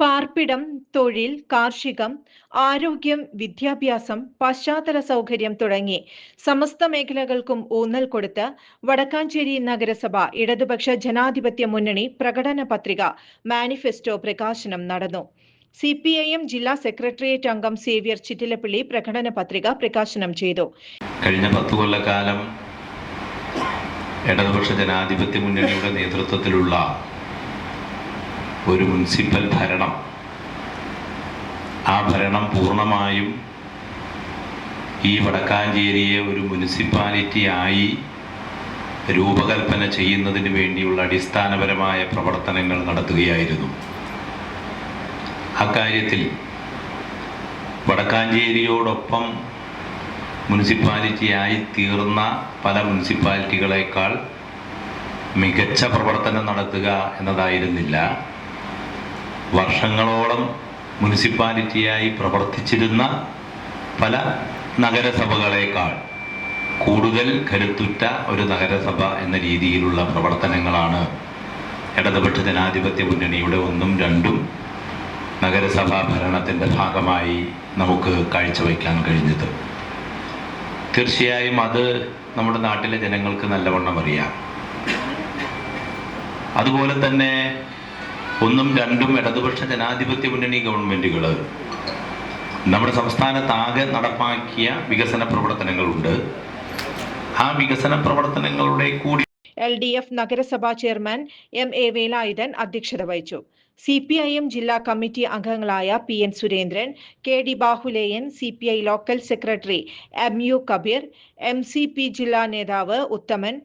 പാർപ്പിടം തൊഴിൽ കാർഷികം ആരോഗ്യം വിദ്യാഭ്യാസം പശ്ചാത്തല സൗകര്യം തുടങ്ങി സമസ്ത മേഖലകൾക്കും ഊന്നൽ കൊടുത്ത് വടക്കാഞ്ചേരി നഗരസഭ ഇടതുപക്ഷ ജനാധിപത്യ മുന്നണി പ്രകടന പത്രിക മാനിഫെസ്റ്റോ പ്രകാശനം നടന്നു. സി പി ഐ എം ജില്ലാ സെക്രട്ടേറിയറ്റ് അംഗം സേവ്യർ ചിറ്റിലപ്പള്ളി പ്രകടന പത്രിക പ്രകാശനം ചെയ്തു. കഴിഞ്ഞ പത്ത് കൊല്ലക്കാലം ഇടതുപക്ഷ ജനാധിപത്യ മുന്നണിയുടെ നേതൃത്വത്തിലുള്ള ഒരു മുനിസിപ്പൽ ഭരണം. ആ ഭരണം പൂർണമായും ഈ വടക്കാഞ്ചേരിയെ ഒരു മുനിസിപ്പാലിറ്റി ആയി രൂപകൽപ്പന ചെയ്യുന്നതിന് വേണ്ടിയുള്ള അടിസ്ഥാനപരമായ പ്രവർത്തനങ്ങൾ നടത്തുകയായിരുന്നു. അക്കാര്യത്തിൽ വടക്കാഞ്ചേരിയോടൊപ്പം മുനിസിപ്പാലിറ്റിയായി തീർന്ന പല മുനിസിപ്പാലിറ്റികളേക്കാൾ മികച്ച പ്രവർത്തനം നടത്തുക എന്നതായിരുന്നില്ല. വർഷങ്ങളോളം മുനിസിപ്പാലിറ്റിയായി പ്രവർത്തിച്ചിരുന്ന പല നഗരസഭകളേക്കാൾ കൂടുതൽ കരുത്തുറ്റ ഒരു നഗരസഭ എന്ന രീതിയിലുള്ള പ്രവർത്തനങ്ങളാണ് ഇടതുപക്ഷ ജനാധിപത്യ മുന്നണിയുടെ ഒന്നും രണ്ടും നഗരസഭാ ഭരണത്തിന്റെ ഭാഗമായി നമുക്ക് കാഴ്ചവെക്കാൻ കഴിഞ്ഞത്. തീർച്ചയായും അത് നമ്മുടെ നാട്ടിലെ ജനങ്ങൾക്ക് നല്ലവണ്ണം അറിയാം. അതുപോലെ തന്നെ ഒന്നും രണ്ടും ഇടതുപക്ഷ ജനാധിപത്യ മുന്നണി ഗവൺമെന്റുകൾ നമ്മുടെ സംസ്ഥാനത്താകെ നടപ്പാക്കിയ വികസന പ്രവർത്തനങ്ങളുണ്ട്. ആ വികസന പ്രവർത്തനങ്ങളുടെ കൂടി എൽ ഡി എഫ് നഗരസഭാ ചെയർമാൻ എം എ വേലായുധൻ അധ്യക്ഷത വഹിച്ചു. സി പി ഐ എം ജില്ലാ കമ്മിറ്റി അംഗങ്ങളായ P N Surendran K D Bahuleyan C P I local secretary M U Kabeer M C P ജില്ലാ നേതാവ് Uthaman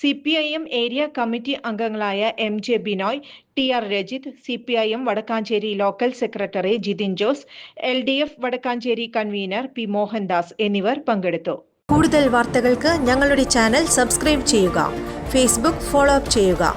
C P I M area committee അംഗങ്ങളായ M J Binoy T R Rajith C P I M Vadakkanchery local secretary Jithin Jose L D F Vadakkanchery convener P Mohandas എന്നിവർ പങ്കെടുത്തു. കൂടുതൽ വാർത്തകൾക്ക് ഞങ്ങളുടെ channel subscribe ചെയ്യുക Facebook follow up ചെയ്യുക.